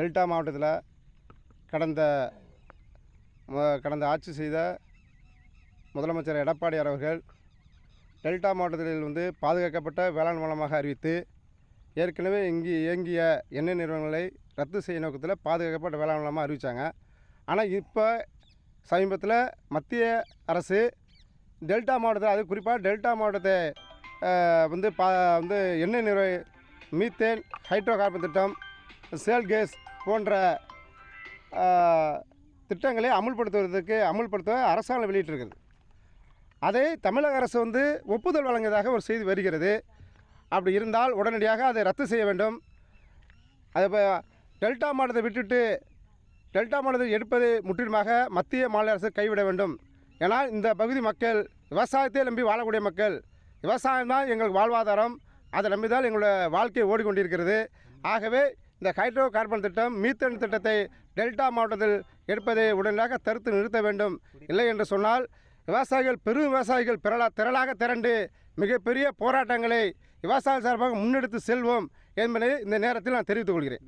Delta மாவட்டத்தில் கடந்த கடந்த ஆட்சி செய்த முதலமைச்சர் எடப்பாடியார் அவர்கள் டெல்டா மாவட்டத்தில் வந்து பாதுகாக்கப்பட்ட வேளாண் வளமாக அறிவித்து ஏற்கனவே இங்கு இயங்கிய எண்ணெய் நிறுவனங்களை ரத்து செய்யும் நோக்கத்தில் பாதுகாக்கப்பட்ட வேளாண் வளமாக அறிவித்தாங்க ஆனால் இப்போ சமீபத்தில் மத்திய அரசு டெல்டா மாவட்டத்தில் அது குறிப்பாக டெல்டா மாவட்டத்தை வந்து பா வந்து எண்ணெய் நிறுவ மீத்தேன் ஹைட்ரோ கார்பன் திட்டம் சேல் கேஸ் போன்ற திட்டங்களை அமுல்படுத்துவதற்கு அமுல்படுத்த அரசாங்கம் வெளியிட்டிருக்கிறது. அதை தமிழக அரசு வந்து ஒப்புதல் வழங்கியதாக ஒரு செய்தி வருகிறது. அப்படி இருந்தால் உடனடியாக அதை ரத்து செய்ய வேண்டும். அது இப்போ டெல்டா மாநிலத்தை விட்டுட்டு டெல்டா மாநிலத்தை எடுப்பது முற்றிலுமாக மத்திய மாநில அரசு கைவிட வேண்டும். ஏன்னால் இந்த பகுதி மக்கள் விவசாயத்தை நம்பி வாழக்கூடிய மக்கள் விவசாயம் தான் எங்களுக்கு வாழ்வாதாரம். அதை நம்பி தான் எங்களுடைய வாழ்க்கை ஓடிக்கொண்டிருக்கிறது. ஆகவே இந்த ஹைட்ரோ கார்பன் திட்டம் மீத்தன் திட்டத்தை டெல்டா மாவட்டத்தில் எடுப்பதை உடனடியாக தடுத்து நிறுத்த வேண்டும். இல்லை என்று சொன்னால் விவசாயிகள் பெரும் விவசாயிகள் பிறலா திரளாக திரண்டு மிகப்பெரிய போராட்டங்களை விவசாய சார்பாக முன்னெடுத்து செல்வோம் என்பதை இந்த நேரத்தில் நான் தெரிவித்துக் கொள்கிறேன்.